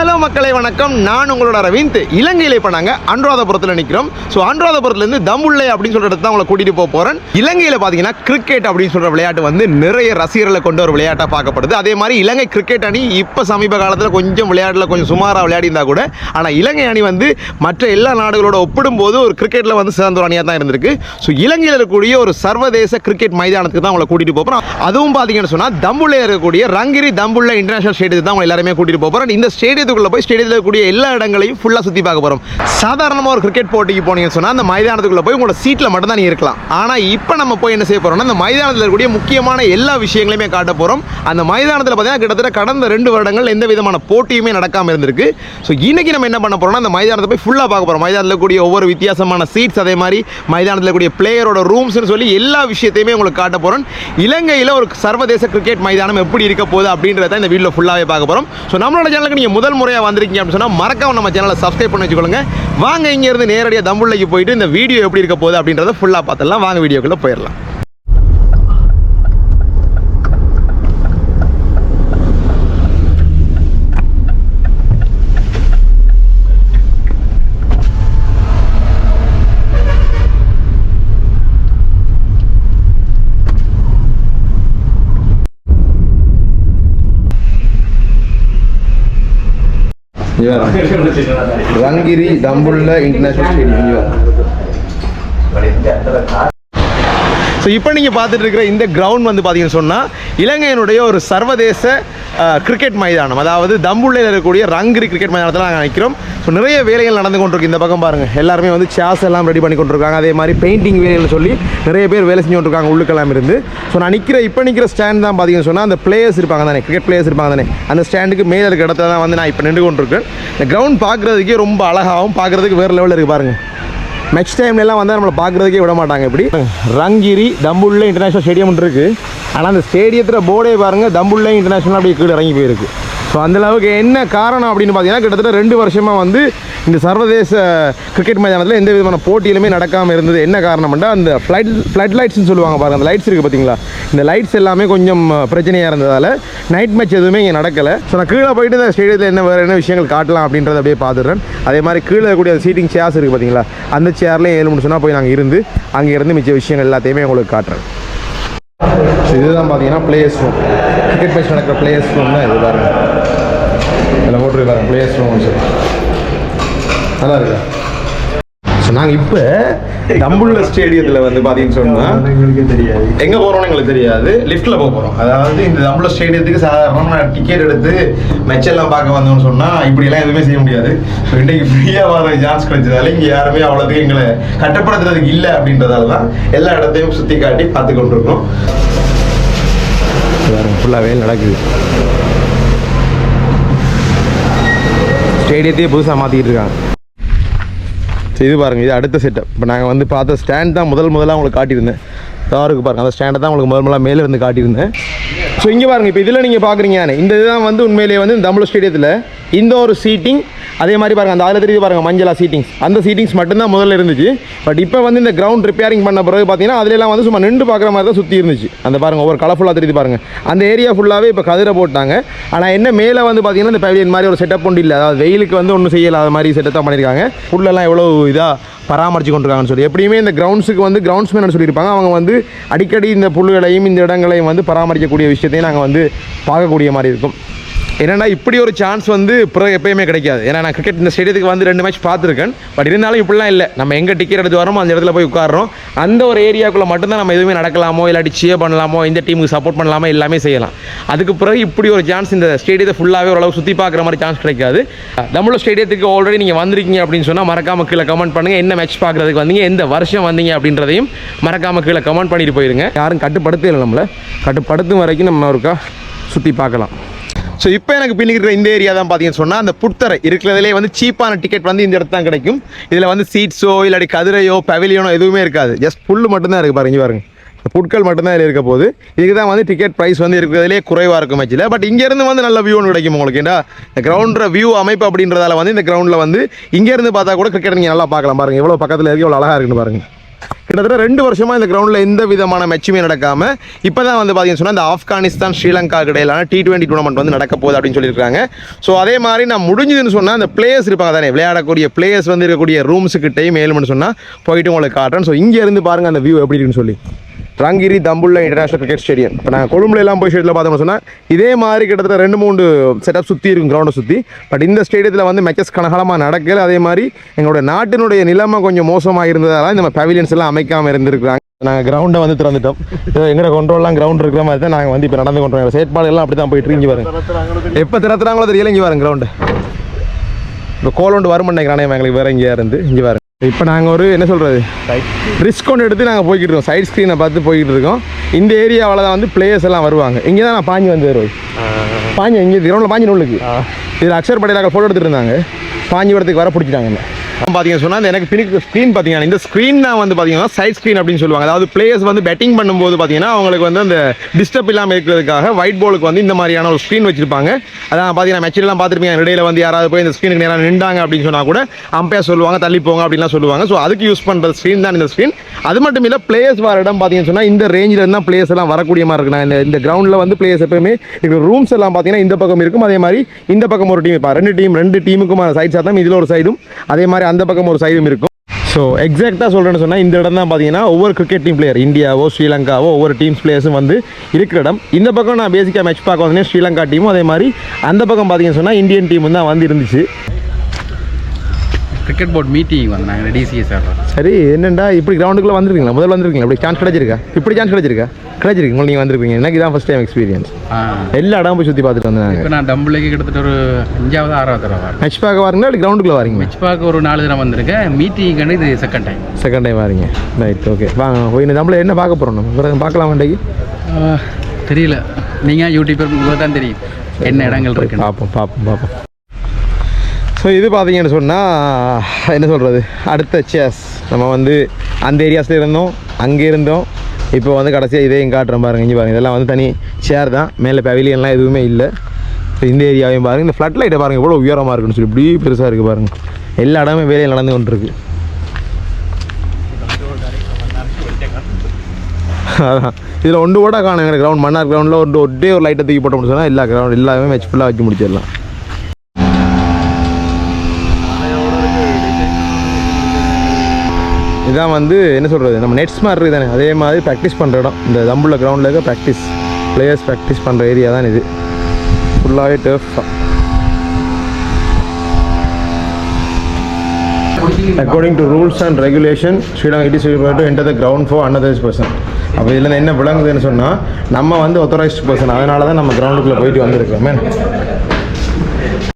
Hello மக்களை வணக்கம். நான் உங்களோட அரவிந்த். இலங்கையில் இப்போ நாங்கள் அனுராதபுரத்தில் நிற்கிறோம் ஸோ அனுராதபுரத்துலேருந்து தம்புள்ளை அப்படின்னு சொல்கிற இடத்துல உங்களை கூட்டிகிட்டு போக போகிறேன் இலங்கையில் பார்த்தீங்கன்னா கிரிக்கெட் அப்படின்னு சொல்கிற விளையாட்டு வந்து நிறைய ரசிகர்களை கொண்ட ஒரு விளையாட்டாக பார்க்கப்படுது. அதே மாதிரி இலங்கை கிரிக்கெட் அணி இப்போ சமீப காலத்தில் கொஞ்சம் விளையாட்டில் கொஞ்சம் சுமாராக விளையாடிருந்தா கூட ஆனால் இலங்கை அணி வந்து மற்ற எல்லா நாடுகளோட ஒப்பிடும்போது ஒரு கிரிக்கெட்டில் வந்து சிறந்த ஒரு அணியாக தான் இருந்திருக்கு. ஸோ இலங்கையில் இருக்கக்கூடிய ஒரு சர்வதேச கிரிக்கெட் மைதானத்துக்கு தான் உங்களை கூட்டிகிட்டு போகிறோம் அதுவும் பார்த்தீங்கன்னு சொன்னால் தம்புள்ளே இருக்கக்கூடிய ரங்கிரி தம்புள்ள இன்டர்நேஷனல் ஸ்டேடியத்துக்கு தான் உங்களை எல்லாருமே கூட்டிகிட்டு போகிறோம் இந்த ஸ்டேடியத்துக்குள்ளே போய் ஸ்டேடியத்தில் இருக்கக்கூடிய எல்லா இடங்களையும் ஃபுல்லாக சுற்றி பார்க்க போகிறோம் சாதாரணமாக ஒரு கிரிக்கெட் போட்டிக்கு போனீங்கன்னு சொன்னால் அந்த மைதானத்துக்குள்ளே போய் உங்களோட சீட்டில் மட்டும் தான் இருக்கலாம். ஆனால் இப்போ நம்ம போய் என்ன செய்ய போகிறோம்னா அந்த மைதானத்தில் இருக்கக்கூடிய முக்கியமான எல்லா விஷயங்களையுமே காட்ட போகிறோம் அந்த மைதானத்தில் பார்த்தீங்கன்னா கிட்டத்தட்ட கடந்த ரெண்டு வருடங்கள் எந்த விதமான போட்டியுமே நடக்காமல் இருந்திருக்கு. ஸோ இன்றைக்கி நம்ம என்ன பண்ண போகிறோம்னா அந்த மைதானத்தை போய் ஃபுல்லாக பார்க்க போகிறோம் மைதானத்தில் கூடிய ஒவ்வொரு வித்தியாசமான சீட்ஸ் அதே மாதிரி மைதானத்தில் கூடிய பிளேயரோட ரூம்ஸ்னு சொல்லி எல்லா விஷயத்தையுமே உங்களுக்கு காட்ட போகிறோம் இலங்கையில் ஒரு சர்வதேச கிரிக்கெட் மைதானம் எப்படி இருக்க போகுது அப்படின்றத இந்த வீடியோ ஃபுல்லாகவே பார்க்க போகிறோம் ஸோ நம்மளோட சேனலுக்கு நீங்கள் முதல் முறையாக வந்திருக்கீங்க அப்படின்னு சொன்னால் மறக்காம நம்ம சேனலை சப்ஸ்கிரைப் பண்ணி வச்சுக்கோங்க. வாங்க இங்கேருந்து நேரடியாக தம்புள்ளைக்கு போயிட்டு இந்த வீடியோ எப்படி இருக்க போகுது அப்படின்றத ஃபுல்லாக பார்த்துடலாம். வாங்க வீடியோக்குள்ளே போயிடலாம். Rangiri Dambulla international stadium so இப்போ நீங்கள் பார்த்துட்டு இருக்கிற இந்த கிரவுண்ட் வந்து பார்த்தீங்கன்னு சொன்னால் இலங்கையினுடைய ஒரு சர்வதேச கிரிக்கெட் மைதானம். அதாவது தம்புள்ளையில் இருக்கக்கூடிய ரங்கிரி கிரிக்கெட் மைதானத்தில் நாங்கள் நிற்கிறோம் ஸோ நிறைய வேலைகள் நடந்து கொண்டிருக்கு இந்த பக்கம் பாருங்கள் எல்லாருமே வந்து சேர்ஸ் எல்லாம் ரெடி பண்ணி கொண்டிருக்காங்க. அதே மாதிரி பெயிண்டிங் வேலைகள் சொல்லி நிறைய பேர் வேலை செஞ்சு கொண்டிருக்காங்க உள்ளுக்கெல்லாம் இருந்து. ஸோ நான் நிற்கிற இப்போ நிற்கிற ஸ்டாண்ட் தான் பார்த்தீங்கன்னு சொன்னால் அந்த பிளேயர்ஸ் இருப்பாங்க தானே கிரிக்கெட் பிளேயர்ஸ் இருப்பாங்க தானே. அந்த ஸ்டாண்டுக்கு மேலே இருக்க இடத்துல தான் வந்து நான் இப்போ நின்று கொண்டிருக்கேன். இந்த கிரவுண்ட் பார்க்குறதுக்கே ரொம்ப அழகாகவும் பார்க்குறதுக்கு வேறு லெவலில் இருக்குது பாருங்கள் நெக்ஸ்ட் டைம்லலாம் வந்தால் நம்மளை பார்க்குறதுக்கே விட மாட்டாங்க இப்படி. ரங்கிரி தம்புள்ள இன்டர்நேஷனல் ஸ்டேடியம் இருக்குது ஆனால் அந்த ஸ்டேடியத்தில் போர்டே பாருங்கள் தம்புள்ள இன்டர்நேஷனல் அப்படியே கீழே இறங்கி போயிருக்கு. ஸோ அந்தளவுக்கு என்ன காரணம் அப்படின்னு பார்த்தீங்கன்னா கிட்டத்தட்ட ரெண்டு வருஷமாக வந்து இந்த சர்வதேச கிரிக்கெட் மைதானத்தில் எந்த விதமான போட்டியிலுமே நடக்காமல் இருந்தது. என்ன காரணம்னா அந்த ஃப்ளைட் ஃப்ளட் லைட்ஸ்னு சொல்லுவாங்க பாருங்க. அந்த லைட்ஸ் இருக்குது பார்த்தீங்களா? இந்த லைட்ஸ் எல்லாமே கொஞ்சம் பிரச்சனையாக இருந்ததால் நைட் மேட்ச் எதுவுமே இங்கே நடக்கலை. ஸோ நான் கீழே போயிட்டு இந்த ஸ்டேடியத்தில் என்ன வேறு என்ன விஷயங்கள் காட்டலாம் அப்படின்றத அப்படியே பார்த்துடுறேன். அதே மாதிரி கீழே இருக்கக்கூடிய சீட்டிங் சேர்ஸ் இருக்குது பார்த்தீங்களா? அந்த சேர்லேயும் ஏழு மணி சொன்னால் போய் நாங்கள் இருந்து அங்கே இருந்து மிச்ச விஷயங்கள் எல்லாத்தையுமே உங்களுக்கு காட்டுறேன். இதுதான் பார்த்தீங்கன்னா பிளேயர்ஸ் ரூம் கிரிக்கெட் மேட்ச் நடக்கிற பிளேயர்ஸ் ரூம் தான் இது பாருங்க. இதில் போட்டு பாருங்க பிளேயர்ஸ் ரூம் சொல்லி. நல்லா இருக்கா? நாங்கள் இப்போ தம்புள்ள ஸ்டேடியத்தில் வந்து பார்த்தீங்கன்னு சொன்னால் எங்களுக்கே தெரியாது. எங்கே போகிறோம்னு எங்களுக்கு தெரியாது. லிஃப்ட்டில் போக போகிறோம் அதாவது இந்த தம்புள்ள ஸ்டேடியத்துக்கு சாதாரணமாக டிக்கெட் எடுத்து மேட்ச் எல்லாம் பார்க்க வந்தோம்னு சொன்னால் இப்படியெல்லாம் எதுவுமே செய்ய முடியாது. ஸோ இன்றைக்கு ஃப்ரீயாக வர சான்ஸ் கிடைச்சதால இங்கே யாருமே அவ்வளோத்துக்கு எங்களை கட்டப்படுத்துறதுக்கு இல்லை அப்படின்றதால தான் எல்லா இடத்தையும் சுற்றி காட்டி பார்த்து கொண்டிருக்கோம். ஃபுல்லாகவே நடக்குது. ஸ்டேடியத்தையே புதுசாக மாற்றிக்கிட்டு இருக்காங்க. ஸோ இது பாருங்கள் இது அடுத்த செட்டப் இப்போ நாங்கள் வந்து பார்த்த ஸ்டாண்ட் தான் முதல் முதலாக உங்களுக்கு காட்டியிருந்தேன். தாருக்கு பாருங்கள் அந்த ஸ்டாண்டை தான் உங்களுக்கு முதல் முதலாக மேலே இருந்து காட்டியிருந்தேன். ஸோ இங்கே பாருங்கள் இப்போ இதில் நீங்கள் பார்க்குறீங்க இந்த இதுதான் வந்து உண்மையிலேயே வந்து இந்த தமிழ் ஸ்டேடியத்தில் இந்த ஒரு சீட்டிங் அதே மாதிரி பாருங்கள் அந்த அதில் தெரியுது பாருங்கள் மஞ்சளா சீட்டிங்ஸ் அந்த சீட்டிங்ஸ் மட்டும்தான் முதல்ல இருந்துச்சு. பட் இப்போ வந்து இந்த கிரவுண்ட் ரிப்பேரிங் பண்ண பிறகு பார்த்தீங்கன்னா அதுலலாம் வந்து சும்மா நின்று பார்க்குற மாதிரி தான் சுற்றி இருந்துச்சு. அந்த பாருங்கள் ஒவ்வொரு கலர்ஃபுல்லாக தெரியுது பாருங்கள் அந்த ஏரியா ஃபுல்லாகவே இப்போ கதிரை போட்டாங்க. ஆனால் என்ன மேலே வந்து பார்த்தீங்கன்னா இந்த பவிலியன் மாதிரி ஒரு செட்டப் ஒன்று இல்லை. அதாவது வெயிலுக்கு வந்து ஒன்றும் செய்யலாத மாதிரி செட்டப் தான் பண்ணியிருக்காங்க புல்லெல்லாம் எவ்வளோ இதாக பராமரித்து கொண்டிருக்காங்கன்னு சொல்லி. எப்படியுமே இந்த கிரவுண்ட்ஸுக்கு வந்து கிரவுண்ட்ஸ்மேன் சொல்லியிருப்பாங்க. அவங்க வந்து அடிக்கடி இந்த புல்லுகளையும் இந்த இடங்களையும் வந்து பராமரிக்கக்கூடிய விஷயத்தையும் நாங்கள் வந்து பார்க்கக்கூடிய மாதிரி இருக்கும். என்னன்னா இப்படி ஒரு சான்ஸ் வந்து பிறகு எப்பயுமே கிடைக்காது. ஏன்னா நான் கிரிக்கெட் இந்த ஸ்டேடியத்துக்கு வந்து ரெண்டு மேட்ச் பார்த்துருக்கேன். பட் இருந்தாலும் இப்படிலாம் இல்லை. நம்ம எங்கே டிக்கெட் எடுத்து வரோமோ அந்த இடத்துல போய் உட்காரோம் அந்த ஒரு ஏரியாக்குள்ளே மட்டும்தான் நம்ம எதுவுமே நடக்கலாமோ இல்லாட்டி சியர் பண்ணலாமோ இந்த டீமுக்கு சப்போர்ட் பண்ணலாமோ எல்லாமே செய்யலாம். அதுக்கு பிறகு இப்படி ஒரு சான்ஸ் இந்த ஸ்டேடியத்தை ஃபுல்லாகவே ஓரளவு சுற்றி பார்க்குற மாதிரி சான்ஸ் கிடைக்காது. நம்மளோட ஸ்டேடியத்துக்கு ஆல்ரெடி நீங்கள் வந்திருக்கீங்க அப்படின்னு சொன்னால் மறக்காம கீழே கமெண்ட் பண்ணுங்கள் என்ன மேட்ச் பார்க்குறதுக்கு வந்தீங்க எந்த வருஷம் வந்தீங்க அப்படின்றதையும் மறக்காம கீழே கமெண்ட் பண்ணிட்டு போயிருங்க. யாரும் கட்டுப்படுத்தல நம்மளை. கட்டுப்படுத்தும் வரைக்கும் நம்ம ஒருக்கா சுற்றி பார்க்கலாம். ஸோ இப்போ எனக்கு பின்னிக்கிற இந்த ஏரியா தான் பார்த்தீங்கன்னு சொன்னால் அந்த புத்தரை இருக்கிறதுலே வந்து சீப்பான டிக்கெட் வந்து இந்த இடத்துல தான் கிடைக்கும். இதில் வந்து சீட்ஸோ இல்லாட்டி கதிரையோ பவிலியனோ எதுவுமே இருக்காது. ஜஸ்ட் புல் மட்டும்தான் இருக்குது பாருங்க பாருங்க. புட்கள் மட்டும்தான் இதில் இருக்க போது இதுக்கு தான் வந்து டிக்கெட் ப்ரைஸ் வந்து இருக்கிறதுலே குறைவாக இருக்கும் மேட்ச்சில் பட் இங்கேருந்து வந்து நல்ல வியூ ஒன்று கிடைக்கும் உங்களுக்கு என்ன இந்த கிரவுண்டர வியூ அமைப்பு அப்படின்றதால வந்து இந்த கிரவுண்டில் வந்து இங்கேருந்து பார்த்தா கூட கிரிக்கெட் நீங்கள் நல்லா பார்க்கலாம் பாருங்க. எவ்வளோ பக்கத்தில் இருக்கு எவ்வளோ அழகாக இருக்குன்னு பாருங்க. கிட்டத்தட்ட ரெண்டு வருஷமாக இந்த கிரவுண்டில் எந்த விதமான மேட்சுமே நடக்காமல் இப்போ தான் வந்து பார்த்தீங்கன்னு சொன்னால் இந்த ஆப்கானிஸ்தான் ஸ்ரீலங்கா இடையிலான டி டுவெண்ட்டி டூர்னமெண்ட் வந்து நடக்க போகுது அப்படின்னு சொல்லியிருக்காங்க. ஸோ அதே மாதிரி நான் முடிஞ்சதுன்னு சொன்னால் அந்த பிளேயர்ஸ் இருப்பாங்க தானே விளையாடக்கூடிய பிளேயர்ஸ் வந்து இருக்கக்கூடிய ரூம்ஸுக்கிட்டையும் மேலும்னு சொன்னால் போயிட்டு உங்களுக்கு காட்டுறேன். ஸோ இங்கே இருந்து பாருங்கள் அந்த வியூ எப்படி இருக்குன்னு சொல்லி. Rangiri Dambulla international cricket stadium இப்போ நாங்கள் கொழும்புல எல்லாம் போய் ஸ்டேடியில் பார்த்தோம்னு சொன்னால் இதே மாதிரி கிட்டத்தட்ட ரெண்டு மூணு செட்டப் சுற்றி இருக்கும் கிரவுண்டை சுற்றி பட் இந்த ஸ்டேடியத்தில் வந்து மேட்சஸ் கனகாலமாக நடக்கல. அதே மாதிரி எங்களுடைய நாட்டினுடைய நிலைமை கொஞ்சம் மோசமாக இருந்ததால இந்த பவிலியன்ஸ் எல்லாம் அமைக்காமல் இருந்திருக்காங்க நாங்கள் கிரவுண்டை வந்து திறந்துட்டோம். எங்களோட கொண்டோலாம் கிரவுண்ட் இருக்கிற மாதிரி தான் நாங்கள் வந்து இப்போ நடந்து கொண்டு வரோம் செயற்பாடு எல்லாம் அப்படி தான் போயிட்டு இங்கே பாருங்க எப்போ திறத்துறாங்களோ தெரியல இங்கே பாருங்க கிரவுண்டு இப்போ கோலோண்டு வரும் நினைக்கிறானே எங்களுக்கு வேற இங்கே இருந்து இங்கே பாருங்க. இப்போ நாங்கள் ஒரு என்ன சொல்கிறது ரிஸ்க் கொண்டு எடுத்து நாங்கள் போய்கிட்டு இருக்கோம். சைட் ஸ்க்ரீனை பார்த்து போய்கிட்டு இருக்கோம். இந்த ஏரியாவில் தான் வந்து பிளேயர்ஸ் எல்லாம் வருவாங்க. இங்கே தான் நான் பாஞ்சி வந்து வருவேன் பாஞ்சி இங்கே கிரௌண்டில் பாஞ்சி நூலுக்கு. இதில் அக்ஷர் படையிலாக ஃபோட்டோ எடுத்துட்டு இருந்தாங்க. பாஞ்சி இடத்துக்கு வர பிடிச்சிட்டாங்க. என்ன பார்த்தீங்கன்னு சொன்னால் எனக்கு பின்னுக்கு ஸ்க்ரீன் பார்த்தீங்கன்னா இந்த ஸ்க்ரீன் தான் வந்து பார்த்தீங்கன்னா சைட் ஸ்க்ரீன் அப்படின்னு சொல்லுவாங்க. அதாவது பிளேயர்ஸ் வந்து பேட்டிங் பண்ணும்போது பார்த்தீங்கன்னா அவங்களுக்கு வந்து அந்த டிஸ்டர்ப் இல்லாமல் இருக்கிறதுக்காக ஒயிட் போலுக்கு வந்து இந்த மாதிரியான ஒரு ஸ்க்ரீன் வச்சிருப்பாங்க. அதான் பார்த்தீங்கன்னா மேட்ச்லாம் பார்த்துருப்பீங்க. இடையில வந்து யாராவது போய் இந்த ஸ்க்ரீனுக்கு நேராக நின்றாங்க அப்படின்னு சொன்னால் கூட அம்பையர் சொல்லுவாங்க தள்ளி போங்க அப்படின்லாம் சொல்லுவாங்க. ஸோ அதுக்கு யூஸ் பண்ணுற ஸ்க்ரீன் தான் இந்த ஸ்க்ரீன் அது மட்டும் இல்லை பிளேயர்ஸ் வர இடம் பார்த்தீங்கன்னு சொன்னால் இந்த ரேஞ்சில் இருந்தால் பிளேயர்ஸ் எல்லாம் வரக்கூடிய மாதிரி இருக்குண்ணா இந்த இந்த கிரவுண்டில் வந்து பிளேயர்ஸ் எப்பவுமே இருக்கிற ரூம்ஸ் எல்லாம் பார்த்தீங்கன்னா இந்த பக்கம் இருக்கும். அதே மாதிரி இந்த பக்கம் ஒரு டீம் இப்போ ரெண்டு டீம் ரெண்டு டீமுக்கும் சைட் தான் இதில் ஒரு சைடும் அதே மாதிரி அந்த பக்கம் ஒரு சைடும் இருக்கும். ஸோ எக்ஸாக்டாக சொல்கிறேன்னு சொன்னால் இந்த இடம் தான் பார்த்தீங்கன்னா ஒவ்வொரு கிரிக்கெட் டீம் பிளேயர் இந்தியாவோ ஸ்ரீலங்காவோ ஒவ்வொரு டீம்ஸ் பிளேயர்ஸும் வந்து இருக்கிற இடம். இந்த பக்கம் நான் பேசிக்காக மேட்ச் பார்க்க வந்தேன் ஸ்ரீலங்கா டீமும் அதே மாதிரி அந்த பக்கம் பார்த்தீங்கன்னு சொன்னால் இந்தியன் டீம் தான் வந்து இருந்துச்சு. கிரிக்கெட் போர்ட் மீட்டிங் வந்தாங்க டிசிஎஸ் ஆடுறோம் சரி என்னண்டா இப்படி கிரவுண்டுக்குள்ளே வந்திருக்கீங்களா? முதல்ல வந்திருக்கீங்களா? இப்படி சான்ஸ் கிடைச்சிருக்கா? இப்படி சான்ஸ் கிடைச்சிருக்கா? கிடைச்சிருக்கு. உங்களுக்கு நீங்கள் வந்திருப்பீங்க. எனக்கு இதான் ஃபஸ்ட் டைம் எக்ஸ்பீரியன்ஸ் எல்லா இடமும் போய் சுற்றி பார்த்துட்டு வந்தாங்க இப்போ நான் டம்புளைக்கு கிட்டத்தட்ட ஒரு அஞ்சாவது ஆறாவது தடவை மேட்ச் பார்க்க வரீங்களா? இப்படி கிரவுண்டுக்குள்ளே வரீங்க மேட்ச் பார்க்க ஒரு நாலு தடவை வந்திருக்கேன். மீட்டிங்கான இது செகண்ட் டைம் செகண்ட் டைம் வரீங்க. ரைட் ஓகே வாங்க போய் நம்மள என்ன பார்க்க போகிறோம் நம்ம? பார்க்கலாம் இன்றைக்கு? தெரியல. நீங்கள் யூடியூபர் உங்களுக்கு தான் தெரியும். என்ன இடங்கள் இருக்குன்னு. பார்ப்போம் பார்ப்போம் பார்ப்போம். ஸோ இது பார்த்தீங்கன்னு சொன்னால் என்ன சொல்கிறது அடுத்த சேஸ் நம்ம வந்து அந்த ஏரியாஸில் இருந்தோம் அங்கே இருந்தோம். இப்போ வந்து கடைசியாக இதையும் காட்டுறோம் பாருங்க இங்கே பாருங்கள் இதெல்லாம் வந்து தனி சேர் தான். மேலே பவிலியன்லாம் எதுவுமே இல்லை. ஸோ இந்த ஏரியாவையும் பாருங்க. இந்த ஃப்ளட் லைட்டை பாருங்க எவ்வளோ உயரமாக இருக்குன்னு சொல்லி இப்படி பெருசாக இருக்குது பாருங்கள் எல்லா இடமே வேலையில் நடந்து கொண்டிருக்கு. அதான். இதில் ஒன்று கூட காணும் எங்கள் கிரவுண்ட் மன்னார் கிரவுண்டில் ஒரு ஒட்டே ஒரு லைட்டை தூக்கி போட்ட சொன்னால் எல்லா கிரவுண்ட் எல்லாமே மேட்ச் ஃபுல்லாக வச்சு முடிச்சிடலாம். இதான் வந்து என்ன சொல்கிறது நம்ம நெட்ஸ் மாதிரி இருக்குது தானே. அதே மாதிரி ப்ராக்டிஸ் பண்ணுற இடம். இந்த தம்புள்ள கிரவுண்டில் இருக்க ப்ராக்டிஸ் பிளேயர்ஸ் ப்ராக்டிஸ் பண்ணுற ஏரியா தான் இது. ஃபுல்லாகவே டர்ஃப் தான். According to rules and regulation Sri Lanka it is to enter the ground for another's person அப்போ இதில் என்ன விளங்குதுன்னு சொன்னால் நம்ம வந்து ஒத்தரைஸ்ட் பர்சன் அதனால தான் நம்ம கிரவுண்டுக்குள்ளே போயிட்டு வந்திருக்கோம் மேன்